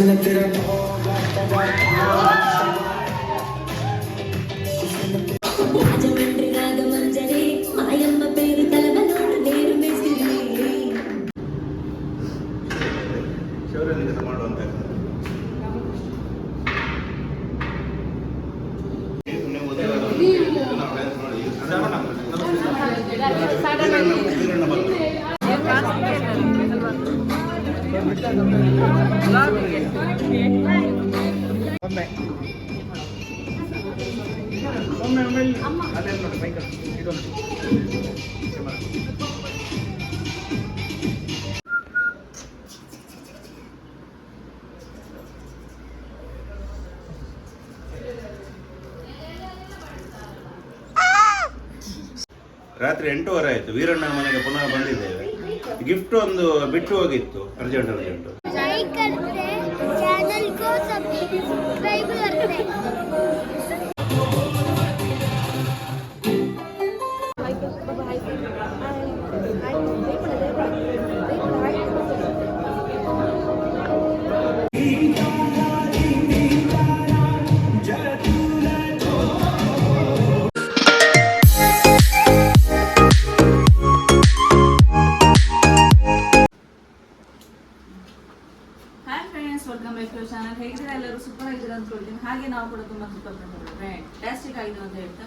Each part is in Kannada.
Send it to ರಾತ್ರಿ ಎಂಟೂವರೆ ಆಯ್ತು ವೀರಣ್ಣ ಮನೆಗೆ ಪುನಃ ಬಂದಿದ್ದೇವೆ ಗಿಫ್ಟ್ ಒಂದು ಬಿಟ್ಟು ಹೋಗಿತ್ತು ಅರ್ಜೆಂಟ್ ಅರ್ಜೆಂಟ್ लाइक करते चैनल को सब्सक्राइब करते ಅಂತ ಹೇಳ್ತಾ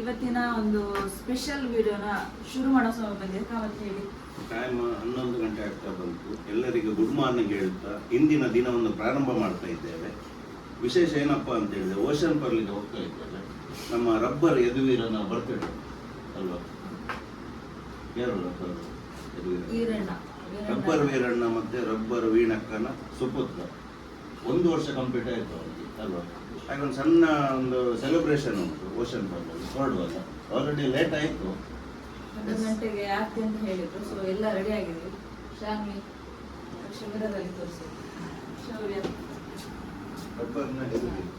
ಇವತ್ತಿನ ಒಂದು ಸ್ಪೆಷಲ್ ವಿಡಿಯೋನ ಶುರು ಮಾಡೋ ಸಮಯ ಬಂದಿದೆ ಕಾವತ್ತು ಹೇಳಿ. ಟೈಮ್ ಹನ್ನೊಂದು ಗಂಟೆ ಆಗ್ತಾ ಬಂತು. ಎಲ್ಲರಿಗೂ ಗುಡ್ ಮಾರ್ನಿಂಗ್ ಹೇಳ್ತಾ ಇಂದಿನ ದಿನವನ್ನು ಪ್ರಾರಂಭ ಮಾಡ್ತಾ ಇದ್ದೇವೆ. ವಿಶೇಷ ಏನಪ್ಪಾ ಅಂತ ಹೇಳಿದ್ರೆ ಓಷನ್ ಪರ್ಲಿಗೆ ಹೋಗ್ತಾ ಇದ್ದೇವೆ. ನಮ್ಮ ರಬ್ಬರ್ ಯದುವೀರನ ಬರ್ತಡೇ ಅಲ್ವಾ? ಯಾರು ರಬ್ಬರ್ ಯದುವೀರ ವೀರಣ್ಣ. ರಬ್ಬರ್ ವೀರಣ್ಣ ಮತ್ತೆ ರಬ್ಬರ್ ವೀಣಕ್ಕನ ಸುಪುತ್ರ. ಒಂದು ವರ್ಷ ಕಂಪ್ಲೀಟ್ ಆಯ್ತು ಅವರಿಗೆ ಅಲ್ವಾ? ಹಾಗೆ ಒಂದು ಸಣ್ಣ ಒಂದು ಸೆಲೆಬ್ರೇಷನ್ ಉಂಟು ಓಷನ್ ಪಾರ್ಕಲ್ಲಿ ಹೊರಡುವಾಗ. ಆಲ್ರೆಡಿ ಲೇಟ್ ಆಯಿತು. ಗಂಟೆಗೆ ಆಗ್ತಿ ಅಂತ ಹೇಳಿದ್ರು ಸೊ ಎಲ್ಲ ರೆಡಿ ಆಗಿದೆ ಶಾಮಿ ಶಿಬಿರದಲ್ಲಿ ತೋರಿಸಿ. ಶೌರ್ಯ. ರಬ್ಬರ್ನ ಎದುರು ಶೌರ್ಯ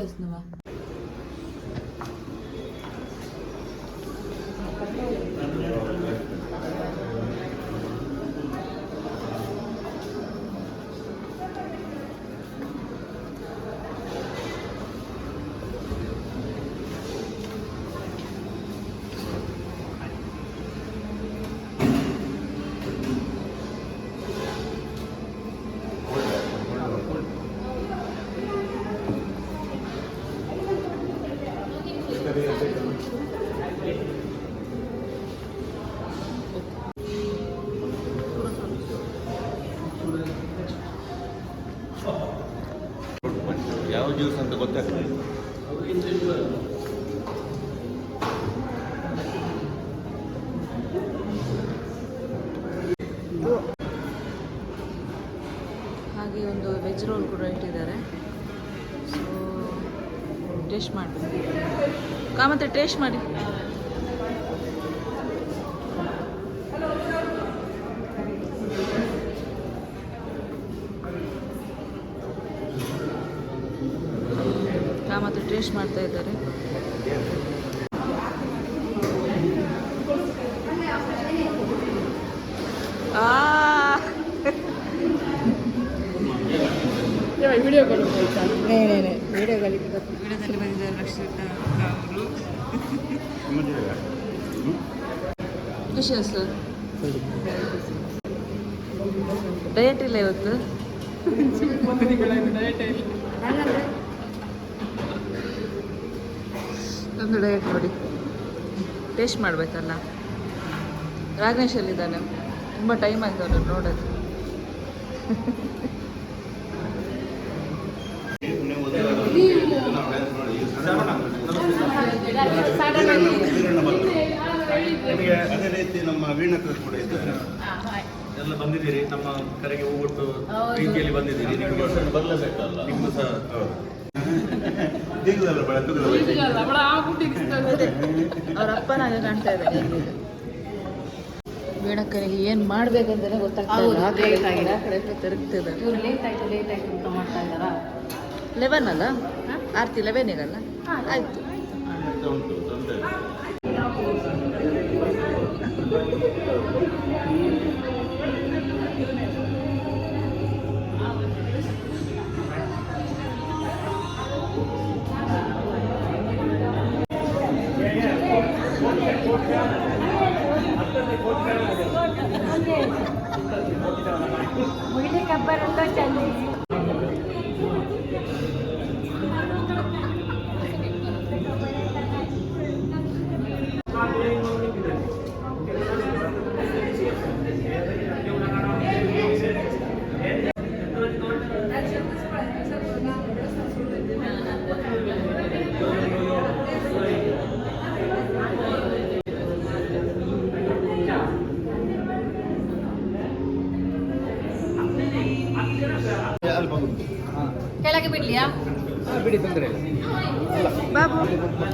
чудесного. ಮತ್ತೆ ಟೇಸ್ಟ್ ಮಾಡಿ. ಮತ್ತೆ ಟೇಸ್ಟ್ ಮಾಡ್ತಾ ಇದ್ದಾರೆ. ವಿಡಿಯೋಗಳು ವಿಡಿಯೋದಲ್ಲಿ ಬಂದಿದ್ದಾರೆ ಲಕ್ಷ ಸರ್ ಡಯಟ್ ಇಲ್ಲ ಇವತ್ತು. ಒಂದು ಡಯಟ್ ನೋಡಿ. ಟೇಸ್ಟ್ ಮಾಡಬೇಕಲ್ಲ. ರಾಗೇಶ್ ಅಲ್ಲಿದ್ದಾನೆ ತುಂಬ ಟೈಮ್ ಆಯ್ತು ಅವ್ರನ್ನ ನೋಡೋದು ನಿಮಗೆ ಅದೇ ವೀಣಕರು ಕೂಡ ಇದ್ದಾರೆ. ಎಲ್ಲ ಬಂದಿದ್ದೀರಿ? ನಮ್ಮ ಕರೆಗೆ ಹೋಗ್ಬಿಟ್ಟು ಪ್ರೀತಿಯಲ್ಲಿ ಬಂದಿದ್ದೀರಿ. ನಿಮ್ಗೆ ಬರಲೇಬೇಕಲ್ಲ? ನಿಮ್ಮ ಸಹ ಕಾಣ್ತಾ ಇದ್ದಾರೆ ವೀಣಕ್ಕನಿಗೆ ಏನು ಮಾಡ್ಬೇಕಂತಾನೆ ಗೊತ್ತಾಗ್ತಾ ಇಲ್ಲ. ಆ ಕಡೆ ಈ ಕಡೆ, ಮುಗಿಲಿಕ್ಕೆ ಹಬ್ಬರಂತ ಚಂದ ಬಿಡಿ ತೊಂದರೆ ಬಾಬು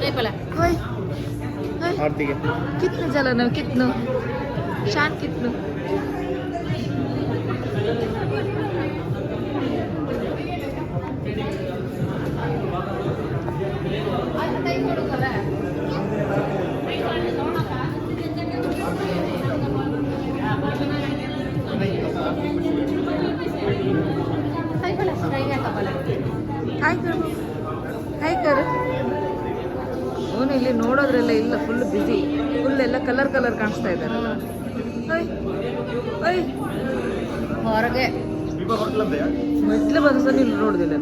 ಏಪಲ ಹೋಯ್ ಹೋಯ್ ಆರ್ತಿಗೆ कितने जलन है कितनो शान कितनो ಇಲ್ಲಿ ನೋಡೋದ್ರೆಲ್ಲ ಇಲ್ಲ ಫುಲ್ ಬ್ಯುಸಿ ಫುಲ್ ಎಲ್ಲ ಕಲರ್ ಕಲರ್ ಕಾಣಿಸ್ತಾ ಇದ್ದಾರೆ ಹೊರಗೆ. ಮೆಟ್ಲು ಬಂದು ಸಹ ನೀನು ನೋಡುದಿಲ್ಲ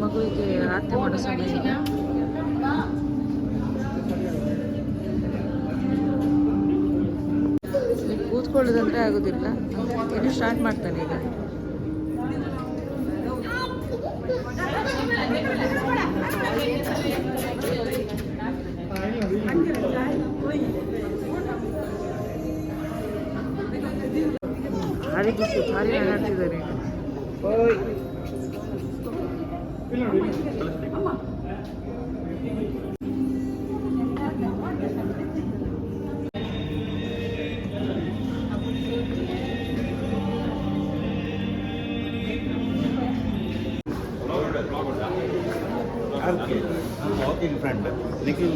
ಮಗುವಿಗೆ ಆರತಿ ಮಾಡೋ ಕೂತ್ಕೊಳ್ಳೋದಂದ್ರೆ ಆಗೋದಿಲ್ಲ. ಇನ್ನು ಸ್ಟಾರ್ಟ್ ಮಾಡ್ತಾನೆ ಈಗ. ಭಾರಿ ಖುಷಿ ಭಾರಿ ಆಡ್ತಿದ್ದಾರೆ ಈಗ. ಫ್ರೆಂಡ್ ನಿಖಿಲ್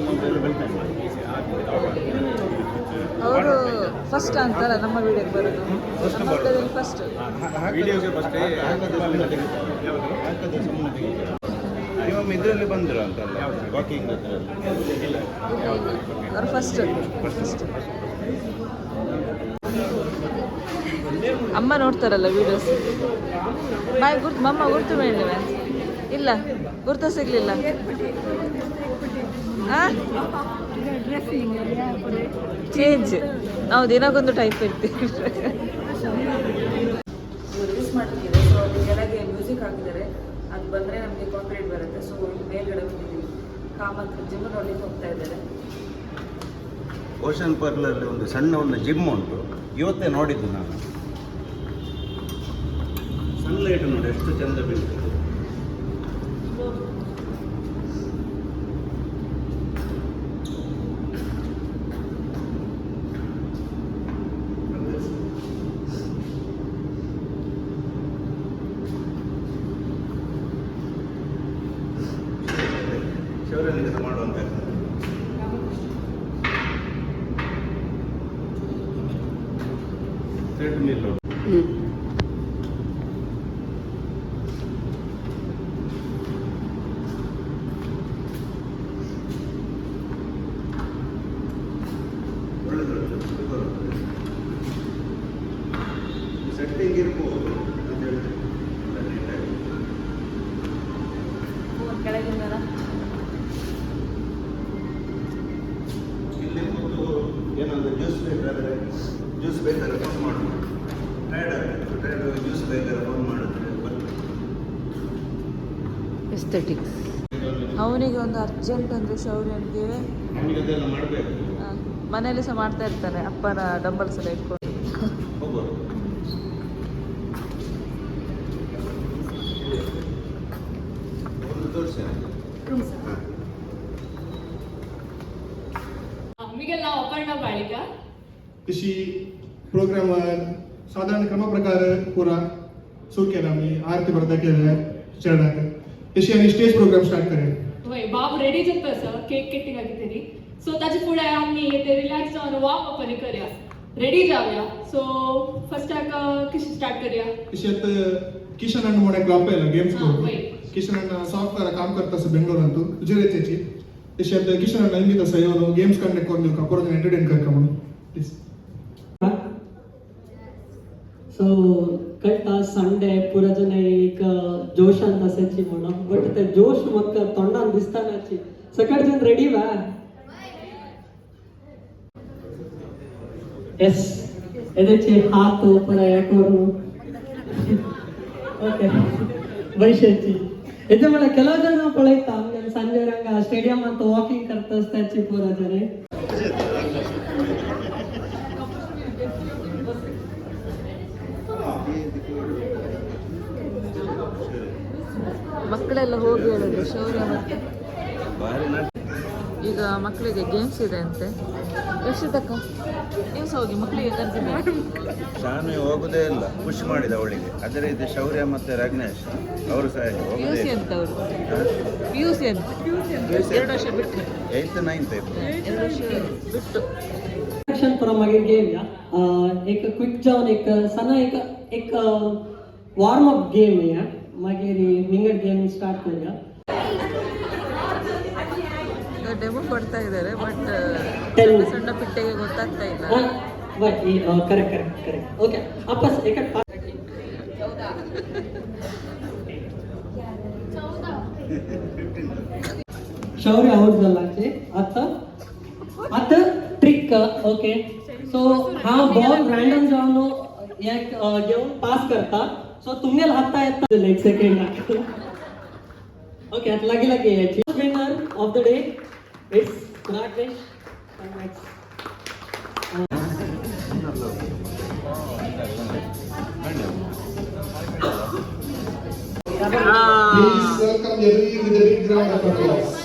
ಅವರು ಫಸ್ಟ್ ಅಂತಲ್ಲ ನಮ್ಮ ವಿಡಿಯೋಗೆ ಬರೋದು ನಮ್ಮ ವಿಡಿಯೋದಲ್ಲಿ ಫಸ್ಟ್ ವಿಡಿಯೋಗೆ ಫಸ್ಟ್ ಇದರಲ್ಲಿ ಬಂದಿರ ಅಂತಲ್ಲ ವಾಕಿಂಗ್ ಅವ್ರು ಫಸ್ಟ್ ಫಸ್ಟ್ ಅಮ್ಮ ನೋಡ್ತಾರಲ್ಲ ವಿಡಿಯೋಸ್ ಬಾಯ್ ಗುರ್ತು ಮಮ್ಮ ಗುರ್ತು ಬೇಡವೆ ಇಲ್ಲ ಗುರ್ತು ಸಿಗ್ಲಿಲ್ಲ. ಚೇಂಜ್ ನಾವು ದಿನಕ್ಕೊಂದು ಟೈಪ್ ಇರ್ತೀವಿ. ರಿಲೀಸ್ ಮಾಡ್ತಿದ್ದಾರೆ? ಸೊ ಅದು ಕೆಳಗೆ ಮ್ಯೂಸಿಕ್ ಹಾಕಿದ್ದಾರೆ. ಅದು ಬಂದರೆ ನಮಗೆ ಕಾಂಕ್ರೀಟ್ ಬರುತ್ತೆ. ಸೊ ಮೇಲ್ಗಡೆ ಬಂದಿದ್ದೀವಿ ಕಾಮತ್ ಜಿಮ್ ನೋಡ್ಲಿಕ್ಕೆ ಹೋಗ್ತಾ ಇದ್ದಾರೆ. ಓಷನ್ ಪಾರ್ಲಲ್ಲಿ ಒಂದು ಸಣ್ಣ ಒಂದು ಜಿಮ್ ಉಂಟು. ಇವತ್ತೇ ನೋಡಿದ್ದು ನಾನು. ಸನ್ಲೈಟ್ ನೋಡಿ ಎಷ್ಟು ಚಂದ ಬೀಳ್ತದೆ. ಎಸ್ಥೆಟಿಕ್ಸ್ ಅವನಿಗೆ ಒಂದು ಅರ್ಜೆಂಟ್ ಅಂದರೆ ಶೌರ್ಯನಿಗೆ ಮನೇಲಿ ಸಹ ಮಾಡ್ತಾ ಇರ್ತಾನೆ ಅಪ್ಪನ ಡಂಬಲ್ಸ್ ಎಲ್ಲ ಇಟ್ಕೊಂಡು ನಮಗೆಲ್ಲ ಒಪ್ಪಂದ ಬಾಳಿಕ ಕೃಷಿ ಪ್ರೋಗ್ರಾಮ್ ಸಾಧಾರಣ ಕ್ರಮ ಪ್ರಕಾರ ಪೂರ ಸೂಕ್ಯ ನಮಗೆ ಆರತಿ ಬರ್ತಾ ಕೇಳಿದೆ ಚರಣಕ್ಕೆ मी आरती भरता केल्या चरणाक तशी आनी स्टेज प्रोग्राम स्टार्ट करेन वय बाब रेडी जाता आसा केक कटिंग कितें सो ताचे फुडें आमी ते रिलॅक्स जावन वार्म अप आनी करया रेडी जावया सो फस्टाक कशी स्टार्ट करया तशी आता किशन अण्णा म्हणून एक आपयला गेम्स हा, करून वय. किशन अण्णा सॉफ्टवेअर काम करता आसा बेंगलोरांतू गुजरातीची तशी आता किशन अण्णा इंगीत आसा येवन गेम्स कंडक्ट करून दिवका परत एंटरटेन करता म्हणून प्लीज ಸೊ ಕಳ್ತ ಸಂಡೆ, ಪುರಜನ ಈಗ ಜೋಶ್ ಅಂತ ಸಚಿ ಮಾಡೋಣ. ಬಟ್ ಜೋಶ್ ಮಕ್ಕ ತೊಂಡ ದಿಸ್ತಾನ ಹಚ್ಚಿ. ಸಕಡ್ ಜನ ರೆಡಿವಾ ಎಸ್ ಎದಚ್ಚಿ? ಹಾತು ಪೂರ ಯಾಕೋರು? ಓಕೆ ಬೈಶಚ್ಚಿ ಎದ್ದ ಮೇಲೆ ಕೆಲವು ಜನ ಪಳೈತಾ ಸಂಜೆ ರಂಗ ಸ್ಟೇಡಿಯಂ ಅಂತ ವಾಕಿಂಗ್ ಕರ್ತಾ ಹಚ್ಚಿ ಪೂರ ಜನ. ಮಕ್ಕಳೆಲ್ಲ ಹೋಗಿ ಹೇಳಿದ್ರು ಶೌರ್ಯ ಮತ್ತೆ ಭಾರಿ ನಾಟ ಈಗ ಮಕ್ಕಳಿಗೆ ಗೇಮ್ಸ್ ಇದೆ ಅಂತೆ ಎಷ್ಟು ತಕ್ಕ ನೀವು ಸಹ ಹೋಗಿ ಮಕ್ಕಳಿಗೆ ಕರೆದಿದ್ದಾರೆ ಶಾನು ಹೋಗುದೇ ಇಲ್ಲ ಖುಷಿ ಮಾಡಿದ ಅವಳಿಗೆ ಅದೇ ರೀತಿ ಶೌರ್ಯ ಮತ್ತೆ ರಗ್ನೇಶ್ ಅವರು ಸಹ ಪಿ ಯು ಹೋಗುದೇ ಸಿ ಇಲ್ಲ ಅಂತ ಅವರು ಪಿ ಯು ಸಿ ಅಂತ ಎರಡು ವರ್ಷ ಬಿಟ್ಟು ಏಯ್ತ್ ನೈನ್ತ್ ಎರಡು ವರ್ಷ ಬಿಟ್ಟು एक्शन पर मागे गेम या अं, एक क्विक जाऊन एक सना एक एक वार्म अप गेम या मागीर मिंगड गेम स्टार्ट करूया ಡೆಮೋ ಕೊಡ್ತಾ ಇದ್ದಾರೆ ಬಟ್ Tell me. ಸಣ್ಣ ಪಿಟ್ಟೆಗೆ ಗೊತ್ತಾಗ್ತಾ ಇಲ್ಲ हां bye correct correct correct okay आपस एक शौर्य आउट झालाचे आता आता ट्रिक ओके सो हा बॉल रॅन्डम जाऊन एक अ, घेऊन पास करता सो तुम्हाला हाता येता एक सेकंड ओके आता लागी लागी याची winner of the day it's Rakesh Please welcome every with a big round of applause.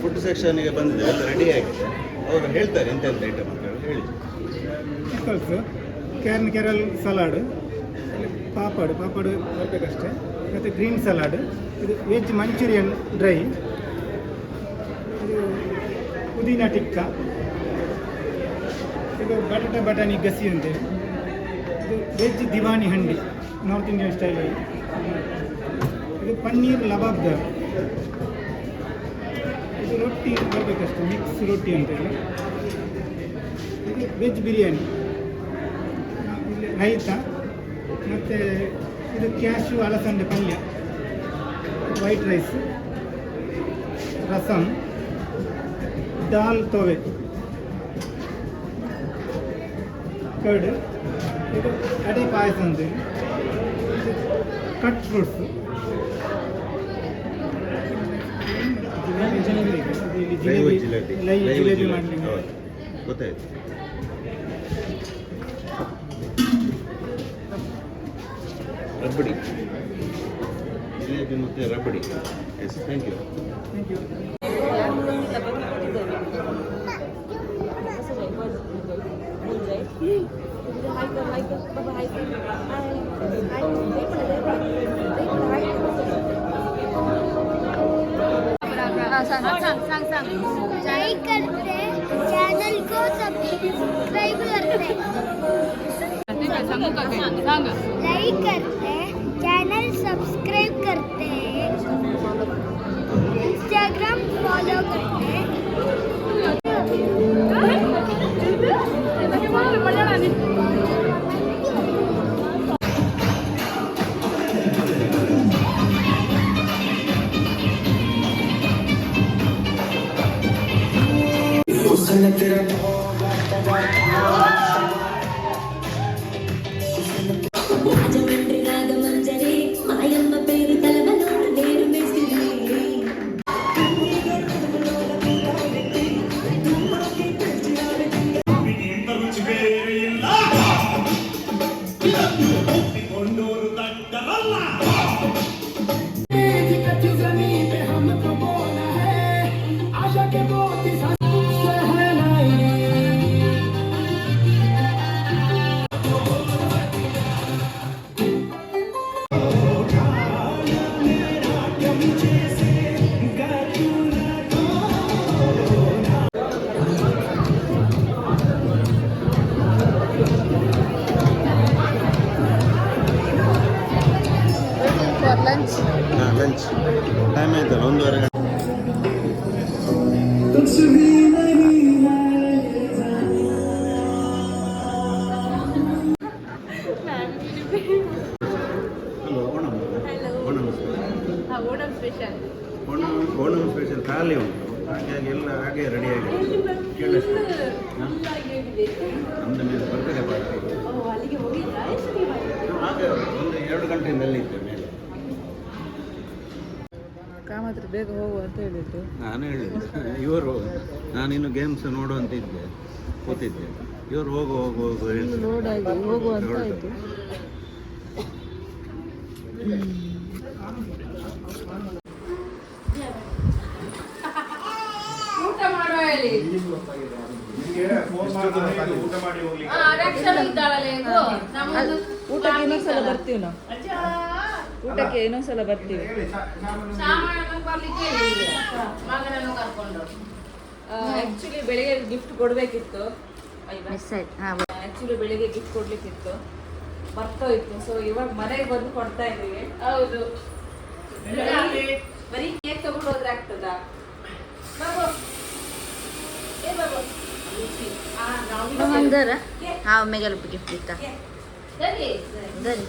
Food ಸೆಕ್ಷನ್ಗೆ ಬಂದಿದೆ ಎಲ್ಲ ರೆಡಿ ಆಗಿದೆ. ಅವರು ಹೇಳ್ತಾರೆ ಎಂತೆಂಥ ಐಟಮ್ ಹೇಳಿ. Pickles corn kernel salad papad papad ಬರಬೇಕಷ್ಟೇ ಮತ್ತು ಗ್ರೀನ್ ಸಲಾಡ್ ಇದು veg manchurian dry pudina tikka ಇದು ಬಟಾಟ ಬಟಾಣಿ ಗಸಿ ಅಂತೇಳಿ ಇದು veg diwani handi north Indian style ಇದು ಪನ್ನೀರ್ ಲಬಾಬ್ದಾರ್. ಇದು ರೊಟ್ಟಿ ಬರಬೇಕಷ್ಟು ಮಿಕ್ಸ್ ರೊಟ್ಟಿ ಅಂತೇಳಿ ಇದು ವೆಜ್ ಬಿರಿಯಾನಿ. ರೈತ, ಮತ್ತು ಇದು ಕ್ಯಾಶು ಅಲಸಂದೆ ಪಲ್ಯ ವೈಟ್ ರೈಸ್. ರಸಮ್ ದಾಲ್ ತೋವೆ ಕರ್ಡ್ ಇದು ಅಡಿ ಪಾಯಸ ಅಂತೇಳಿ ಕಟ್ ಫ್ರೂಟ್ಸ್ ಜಿಲೇಬಿ ಮಾಡಲಿಕ್ಕೆ ಗೊತ್ತಾಯ್ತು ರಬ್ಬಡಿ ಜಿಲೇಬಿ ಮತ್ತು rabdi yes thank you thank you like करते चैनल को सब्सक्राइब करते लाइक करते चैनल सब्सक्राइब करते। Lord. ಹಾಂ ಲಂಚ್ ಟೈಮ್ ಆಯ್ತಲ್ಲ ಒಂದೂವರೆ ಗಂಟೆ hello Onam Onam Onam special Onam Onam special ಖಾಲಿ ಉಂಟು ಹಾಗಾಗಿ ಎಲ್ಲ ಹಾಗೆ ರೆಡಿ ಆಗಿದೆ ಕೇಳಿಸ್ತು ನಮ್ಮದು ಮೇಲೆ ಬರ್ತಾರೆ ಪಾರ್ಟಿ ಹಾಗೆ ಒಂದು ಎರಡು ಗಂಟೆಯಿಂದ ಅಲ್ಲಿ ಇದ್ದೆ ಮೇಲೆ ಕಾಮತ್ರ ಬೇಗ ಹೋಗು ಅಂತ ಹೇಳಿದ್ದು ನಾನು ಹೇಳಿದೆ ಇವರು ನಾನಿನ್ನು ಗೇಮ್ಸ್ ನೋಡುವಂತ ಇದ್ದೆ ಕೂತಿದ್ದೆ. ಇವರು ಹೋಗು ಹೋಗು ಹೋಗು ಹೇಳ್ತಾರೆ. ಲೋಡ್ ಆಗಿ ಹೋಗು ಅಂತ. ಆಯ್ತು. ಊಟ ಮಾಡುವ ಹೇಳಿ. ನಮ್ಮದು ಊಟಕ್ಕೆ ಇನ್ನೊಂದ್ಸಲ ಬರ್ತೀವಿ ನಾವು. ಊಟಕ್ಕೆ ಏನೋ ಸಲ ಬರ್ತೀವಿ. ಆ್ಯಕ್ಚುಲಿ ಬೆಳಿಗ್ಗೆ ಗಿಫ್ಟ್ ಕೊಡಬೇಕಿತ್ತು. ಆ್ಯಕ್ಚುಲಿ ಬೆಳಿಗ್ಗೆ ಗಿಫ್ಟ್ ಕೊಡ್ಲಿಕ್ಕಿತ್ತು. ಬರ್ತೋಯ್ತು ಸೊ ಇವಾಗ ಮನೆಗೆ ಬಂದು ಕೊಡ್ತಾ ಇದ್ದೀವಿ. ಹೌದು. ಬರೀ ಕೇಕ್ ತಗೊಂಡು ಆಗ್ತದ? ಆಗ್ತದಾ ಹಾಂ ಮೇಗಲ್ ಗಿಫ್ಟ್ ಇತ್ತ? ಸರಿ. ಸರಿ.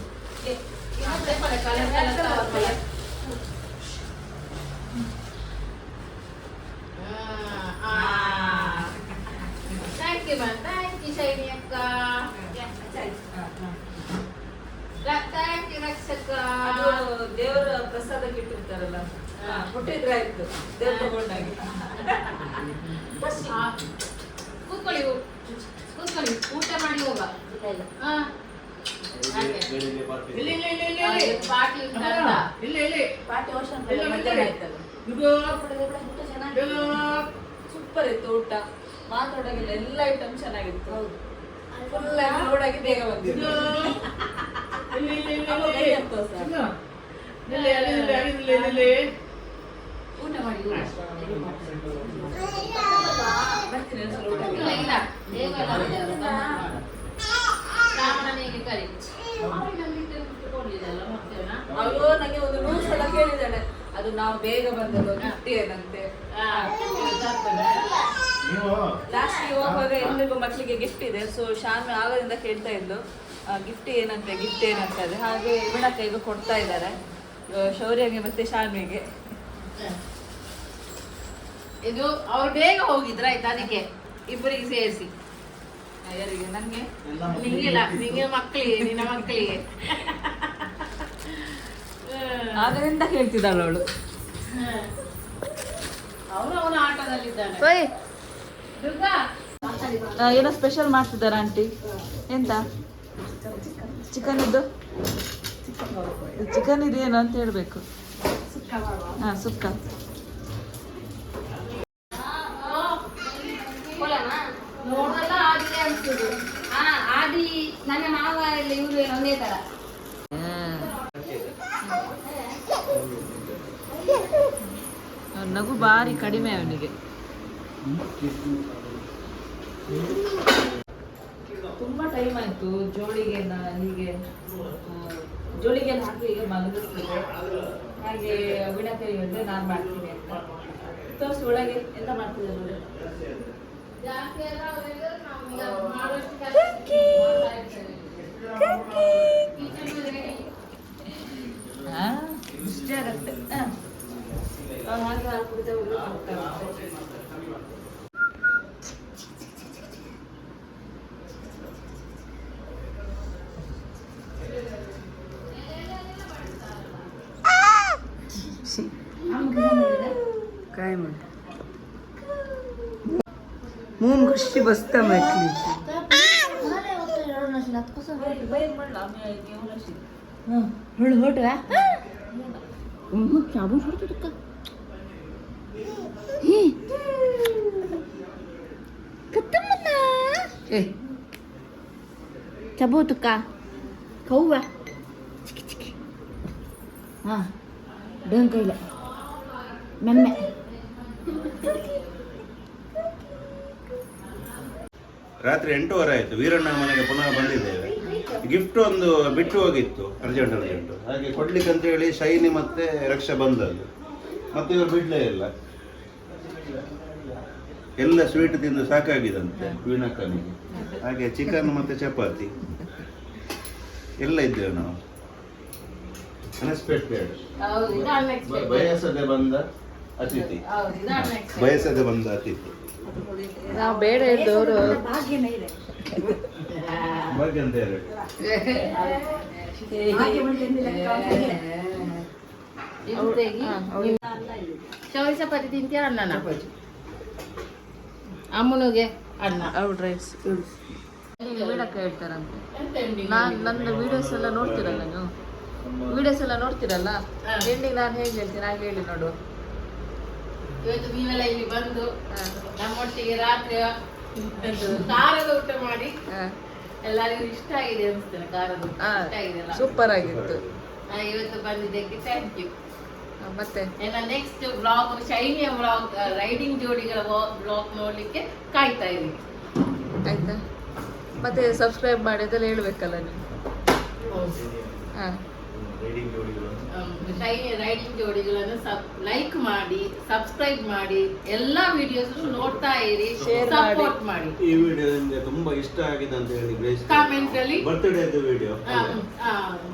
ದೇವರ ಪ್ರಸಾದಕ್ಕೆ ಇಟ್ಟಿರ್ತಾರಲ್ಲ ಹುಟ್ಟಿದ್ರೆ ಆಯ್ತು ದೇವ್ರ ತಗೊಂಡಾಗಿ ಕೂತ್ಕೊಳ್ಳಿ ಕೂತ್ಕೊಳ್ಳಿ ಊಟ ಮಾಡಿ ಹೋಗ ಇಲ್ಲ ಹಾ ಇಲ್ಲಿ ಇಲ್ಲಿ ಇಲ್ಲಿ ಇಲ್ಲಿ ಇಲ್ಲಿ ಮಧ್ಯಾಹ್ನ. ಆಯ್ತಲ್ಲ ಚೆನ್ನಾಗಿತ್ತು. ಸೂಪರ್ ಇತ್ತು ಊಟ ಮಾತಾಡೋದಿಲ್ಲ ಎಲ್ಲ ಐಟಮ್ ಚೆನ್ನಾಗಿತ್ತು ಫುಲ್ ಆಗಿ ಲೋಡ್ ಆಗಿ ಬೇಗ ಬಂದಿದ್ದು. ಊಟ ಮಾಡಿ. ಬರ್ತೀನಿ. ಇಲ್ಲ, ಶ್ರಾವಣನಿಗೆ ಕರಿ? ಅಯ್ಯೋ ನಂಗೆ ಒಂದು ನೂರು ಸಲ ಕೇಳಿದ್ದಾಳೆ ಅದು ನಾವು ಬೇಗ ಬಂದದ್ದು ಗಿಫ್ಟ್ ಏನಂತೆ ಆ, ಇದು ತರ್ತೇನೆ. ಲಾಸ್ಟ್ ಹೋಗುವಾಗ ಎಲ್ರಿಗೂ ಮಕ್ಕಳಿಗೆ ಗಿಫ್ಟ್ ಇದೆ ಸೊ ಶಾನ್ವಿ ಆಗದಿಂದ ಕೇಳ್ತಾ ಇದ್ಲು ಗಿಫ್ಟ್ ಏನಂತೆ ಗಿಫ್ಟ್ ಏನಂತದೆ ಹಾಗೆ ಇವಳಕ್ಕ ಈಗ ಕೊಡ್ತಾ ಇದ್ದಾರೆ ಶೌರ್ಯಗೆ ಮತ್ತೆ ಶಾನ್ವಿಗೆ ಇದು ಅವ್ರು ಬೇಗ ಹೋಗಿದ್ರ ಆಯ್ತಾ ಅದಕ್ಕೆ ಇಬ್ಬರಿಗೆ ಸೇರಿಸಿ ಯಾರಿಗೆ ನನಗೆ ನಿಂಗಿಲ್ಲ ನಿಂಗೆ ಮಕ್ಕಳಿಗೆ ನಿನ್ನ ಮಕ್ಕಳಿಗೆ ಅದರಿಂದ ಹೇಳ್ತಿದ್ದಾಳು ಅವಳು. ಅವನು ಅವನ ಆಟದಲ್ಲಿದ್ದಾನೆ. ಏನೋ ಸ್ಪೆಷಲ್ ಮಾಡ್ತಿದ್ದಾರ ಆಂಟಿ ಎಂತ? ಚಿಕನ್ ಇದ್ದು ಚಿಕನ್ ಇದೇನು ಏನು ಅಂತ ಹೇಳ್ಬೇಕು. ಹಾ ಸುಕ್ಕ. ನೋಡಲ್ಲ? ಹಾ ಆದಿ ನನ್ನ ಮಾವ ಎಲ್ಲ ಇವರು ಒಂದೇ ತರ. ನಗು ಭಾರಿ ಕಡಿಮೆ ಅವನಿಗೆ. ತುಂಬಾ ಟೈಮ್ ಆಯ್ತು ಜೋಳಿಗೆ ಹೀಗೆ ಆ, ಜೋಳಿಗೆ ಹಾಕಿ ಈಗ ಮಲಗಿಸ್ತಿದ್ದೆ. ಹಾಗೆ ವಿಣಕೈ ಬಂದ್ರೆ ನಾನು ಮಾಡ್ತೀನಿ ಅಂತ. ತೋರಿಸಿ ಒಳಗೆ ಎಂತ ಮಾಡ್ತಿದ್ದೆ ನೋಡಿ ಜಾಸ್ತಿ ಎಲ್ಲ ಅವರೆಲ್ಲ ನಾವು ಈಗ ಮಾಡುವಷ್ಟು ಕೆಲಸ ಮಾಡ್ತಾ ಇರ್ತೇವೆ. Kitchen ಅಲ್ಲಿ ಹಾ ಇಷ್ಟೇ ಆಗತ್ತೆ ಹಾ. ಅವ್ನು મૂંગ શિવસ્તમ એટલી છે 잡아둘까? 거우 봐. 치키치키. 아, 넌 걸려. 맴매. ರಾತ್ರಿ ಎಂಟೂವರೆ ಆಯಿತು. ವೀರಣ್ಣ ಮನೆಗೆ ಪುನಃ ಬಂದಿದ್ದೇವೆ. ಗಿಫ್ಟ್ ಒಂದು ಬಿಟ್ಟು ಹೋಗಿತ್ತು ಅರ್ಜೆಂಟ್ ಅರ್ಜೆಂಟು. ಹಾಗೆ ಕೊಡ್ಲಿಕ್ಕೆ ಅಂತ ಹೇಳಿ ಶೈನಿ ಮತ್ತೆ ರಕ್ಷಾ ಬಂದದ್ದು. ಮತ್ತೆ ಇವರು ಬಿಡ್ಲೇ ಇಲ್ಲ. ಎಲ್ಲ ಸ್ವೀಟ್ ತಿಂದು ಸಾಕಾಗಿದಂತೆ ವೀಣಕ್ಕನಿಗೆ. ಹಾಗೆ ಚಿಕನ್ ಮತ್ತೆ ಚಪಾತಿ. ಎಲ್ಲ ಇದ್ದೇವೆ ನಾವು. ಅನ್ಎಕ್ಸ್ಪೆಕ್ಟೆಡ್. ಬಯಸದೆ ಬಂದ ಅತಿಥಿ. ಬಯಸದೆ ಬಂದ ಅತಿಥಿ. ನಾವು ಬೇಡ ಹೇಳಿದವರು ಭಾಗ್ಯನೇ ಇದೆ. ಬಗ್ಗೆ ಅಂತ ಹೇಳಿ. ಇದು. ತೆಗಿ. ಚೌಳಿ ಚಪಾತಿ ತಿಂತೀರ ಅಣ್ಣ ಅಮ್ಮನಿಗೆ ಅಣ್ಣ ಔಟ್ ರೈಸ್ ವೀಣಕ್ಕ ಹೇಳ್ತಾರಂತೆ? ನಾನು ನನ್ನ ವಿಡಿಯೋಸ್ ಎಲ್ಲ ನೋಡ್ತಿರಲ್ಲ ನೀವು? ವಿಡಿಯೋಸ್ ಎಲ್ಲ ನೋಡ್ತೀರಲ್ಲ? ಹಾ. ಎಂಡಿಗೆ ನಾನು ಹೇಗೆ ಹೇಳ್ತೀನಿ? ಹಾಗೆ ಹೇಳಿ ನೋಡು. ಇವತ್ತು ನೀವೆಲ್ಲ ಇಲ್ಲಿ ಬಂದು. ನಮ್ಮೊಟ್ಟಿಗೆ ರಾತ್ರಿ ಖಾರದ ಊಟ ಮಾಡಿ. ಎಲ್ಲರಿಗೂ ಇಷ್ಟ ಆಗಿದೆ ಅನಿಸ್ತೇನೆ ಖಾರದ ಊಟ. ಇಷ್ಟ ಆಗಿದೆ ಸೂಪರ್ ಆಗಿತ್ತು. ಇವತ್ತು ಬಂದಿದ್ದಕ್ಕೆ ಥ್ಯಾಂಕ್ ಯು ಮತ್ತೆ? ನೆಕ್ಸ್ಟ್ ಬ್ಲಾಗ್ ಶೈನಿಯ ಬ್ಲಾಗ್ ರೈಡಿಂಗ್ ಜೋಡಿಗಳ ಬ್ಲಾಗ್ ನೋಡ್ಲಿಕ್ಕೆ ಕಾಯ್ತಾ ಇದ್ದೀನಿ. ಆಯ್ತಾ? ಮತ್ತೆ ಸಬ್ಸ್ಕ್ರೈಬ್ ಮಾಡಿ ಅದೆಲ್ಲ ಹೇಳ್ಬೇಕಲ್ಲ ನೀವು? ಹಾ. ರೈಡಿಂಗ್ ಜೋಡಿಗಳನ್ನು ಶೈನಿ ರೈಡಿಂಗ್ ಜೋಡಿಗಳನ್ನು ಲೈಕ್ ಮಾಡಿ ಸಬ್ಸ್ಕ್ರೈಬ್ ಮಾಡಿ ಎಲ್ಲಾ ವಿಡಿಯೋಸ್ ನೋಡ್ತಾ ಇರಿ ಸಪೋರ್ಟ್ ಮಾಡಿ. ಈ ವಿಡಿಯೋ ನಿಮ್ಗೆ ತುಂಬಾ ಇಷ್ಟ ಆಗಿದೆ ಅಂತ ಹೇಳಿ ಕಾಮೆಂಟ್ ಅಲ್ಲಿ? ಬರ್ತ್ಡೇದು ವಿಡಿಯೋ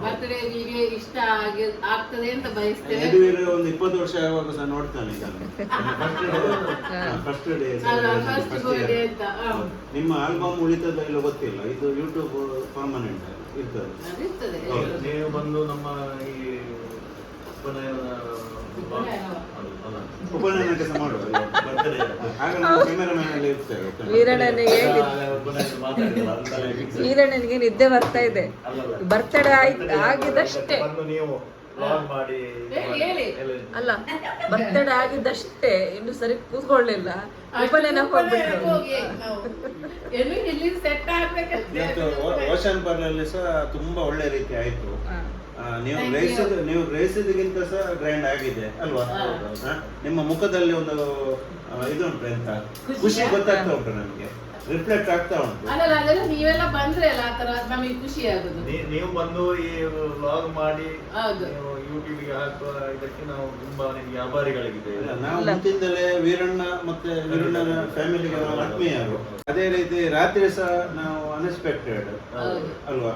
ಬರ್ತ್ಡೇ ವಿಡಿಯೋ ಇಷ್ಟ ಆಗಿ ಆಗ್ತದೆ ಅಂತ ಬಯಸ್ತೇವೆ. ಒಂದು ಇಪ್ಪತ್ತು ವರ್ಷ ಆಗುವಾಗ ಸಹ ನೋಡ್ತಾನೆ ಫಸ್ಟ್ ಡೇ ಫಸ್ಟ್ ಡೇ ಅಂತ ನಿಮ್ಮ ಆಲ್ಬಮ್ ಉಳಿತದ ಇಲ್ಲ ಗೊತ್ತಿಲ್ಲ. ಇದು ಯೂಟ್ಯೂಬ್ ಪರ್ಮನೆಂಟ್ ಇರ್ತದೆ ಅದಿರ್ತದೆ ಹೌದು. ನೀವು ಬಂದು ನಮ್ಮ ಈ ಉಪನಯನ ಮಾಡುವ ಬರ್ತಡೇ ಆಗ ನಾವು ಇರ್ತೇವೆ ವೀರಣ್ಣನಿಗೆ ಮಾತಾಡಿಲ್ಲ ಅದೆಲ್ಲ fix. ವೀರಣ್ಣನಿಗೆ ನಿದ್ದೆ ಬರ್ತಾ ಇದೆ ಅಲ್ಲಲ್ಲ. ಬರ್ತಡೇ ಆಯ್ತು ಆಗಿದಷ್ಟೇ ಬಂದು ನೀವು vlog ಮಾಡಿ ಹೇಳಿ, ಹೇಳಿ. ಅಲ್ಲ ಬರ್ತಡೇ ಆಗಿದ್ದಷ್ಟೇ ಇನ್ನು ಸರಿ ಕೂತ್ಕೊಳ್ಳಿಲ್ಲ. ಓಷನ್ ಅಲ್ಲಿ ಸಹ ತುಂಬಾ ಒಳ್ಳೆ ರೀತಿ ಆಯ್ತು. ಆ, ನೀವು ಗ್ರಹಿಸಿದ ನೀವು ಗ್ರಹಿಸಿದಕ್ಕಿಂತ ಸಹ ಗ್ರ್ಯಾಂಡ್ ಆಗಿದೆ ಅಲ್ವಾ? ನಿಮ್ಮ ಮುಖದಲ್ಲಿ ಒಂದು ಇದು ಉಂಟು ಎಂತ? ಖುಷಿ ಗೊತ್ತಾಗ್ತಾ ಉಂಟು. ನನಗೆ ರಿಫ್ಲೆಕ್ಟ್ ಆಗ್ತಾ ಉಂಟು. ಅಲ್ಲ ಅದೆಲ್ಲ ನೀವೆಲ್ಲ ಬಂದ್ರೆ ಅಲ್ಲ ಆತರ ನಮಗೆ ಖುಷಿ ಆಗುದು. ನೀ- ನೀವು ಬಂದು ಈ ವ್ಲಾಗ್ ಮಾಡಿ ಹೌದು. ನೀವು ಯೂಟ್ಯೂಬ್ಗೆ ಹಾಕುವ ಇದಕ್ಕೆ ನಾವು ತುಂಬಾ ನಿಮಗೆ ಆಭಾರಿಗಳಿದ್ದೇವೆ ಇಲ್ಲ, ನಾವು ಮುಂಚಿಂದಲೇ ವೀರಣ್ಣ ಮತ್ತೆ ವೀರಣ್ಣನ ಫ್ಯಾಮಿಲಿಗೆ ನಾವು ಆತ್ಮೀಯರು. ಅದೇ ರೀತಿ ರಾತ್ರಿ ಸಹ ನಾವು ಅನ್ಎಕ್ಸ್ಪೆಕ್ಟೆಡ್ ಹೌದು. ಅಲ್ವಾ.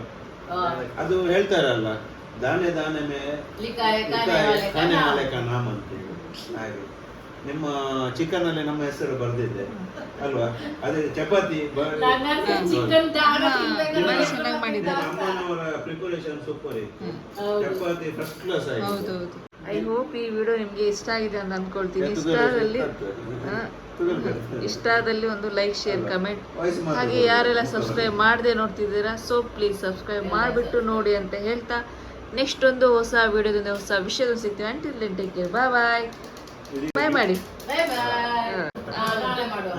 ಅದು ಹೇಳ್ತಾರಲ್ಲ ದಾನೆ ದಾನೆ ಮೇ ಲಿಕಾಯ ಕಾನೆ ವಾಲೆ ಕಾ ಕಾನೆ ನಾಮ್. ಕಾ ನಾಮ್ ಅಂತೇಳಿ ಹಾಗೆ. ನಿಮ್ಮ ಚಿಕನ್ ಅಲ್ಲಿ ನಮ್ಮ ಹೆಸರು ಬರ್ದಿದೆ. ಅಲ್ವಾ? ಅದೇ ಚಪಾತಿ ಪ್ರಿಪರೇಷನ್ ಸೂಪರ್ ಇತ್ತು. ಹೌದು. ಚಪಾತಿ ಫಸ್ಟ್ ಕ್ಲಾಸ್ ಆಯ್ತು. ಐ ಹೋಪ್ ಈ ವಿಡಿಯೋ ನಿಮಗೆ ಇಷ್ಟ ಆಗಿದೆ ಅಂತ ಅನ್ಕೊಳ್ತೀನಿ. ಇಷ್ಟದಲ್ಲಿ ಇಷ್ಟದಲ್ಲಿ ಒಂದು ಲೈಕ್ ಶೇರ್ ಕಮೆಂಟ್ ಹಾಗೆ ಯಾರೆಲ್ಲ ಸಬ್ಸ್ಕ್ರೈಬ್ ಮಾಡದೆ ನೋಡ್ತಿದ್ದೀರಾ ಸೊ ಪ್ಲೀಸ್ ಸಬ್ಸ್ಕ್ರೈಬ್ ಮಾಡಿಬಿಟ್ಟು ನೋಡಿ ಅಂತ ಹೇಳ್ತಾ ನೆಕ್ಸ್ಟ್ ಒಂದು ಹೊಸ ವಿಡಿಯೋದಿಂದ ಹೊಸ ವಿಷಯದ ಸಿಗ್ತೀವಿ. Until take care bye bye bye ಮಾಡಿ ನಾಳೆ ಮಾಡುವ